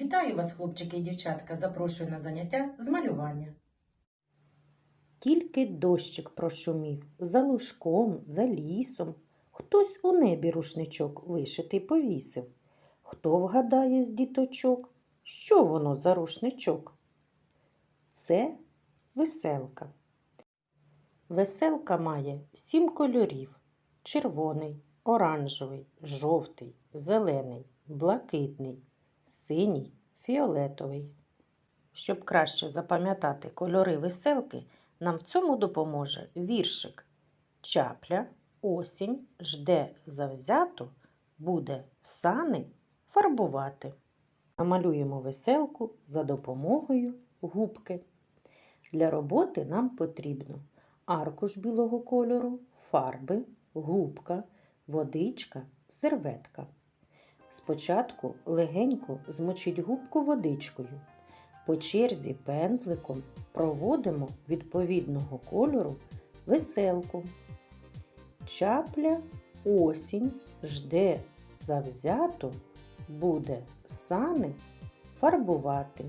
Вітаю вас, хлопчики і дівчатка. Запрошую на заняття з малювання. Тільки дощик прошумів за лужком, за лісом. Хтось у небі рушничок вишитий повісив. Хто вгадає з діточок, що воно за рушничок? Це веселка. Веселка має сім кольорів: червоний, оранжевий, жовтий, зелений, блакитний, синій, фіолетовий. Щоб краще запам'ятати кольори веселки, нам в цьому допоможе віршик. Чапля, осінь, жде завзято, буде сани фарбувати. Намалюємо веселку за допомогою губки. Для роботи нам потрібно аркуш білого кольору, фарби, губка, водичка, серветка. Спочатку легенько змочіть губку водичкою. По черзі пензликом проводимо відповідного кольору веселку. Чапля осінь жде завзято, буде сани фарбувати.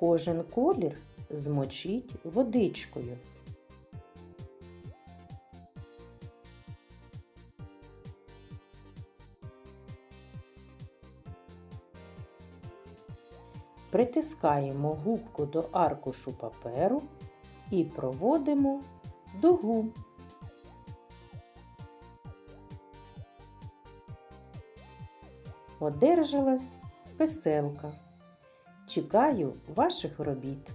Кожен колір змочіть водичкою. Притискаємо губку до аркушу паперу і проводимо дугу. Одержалась веселка. Чекаю ваших робіт.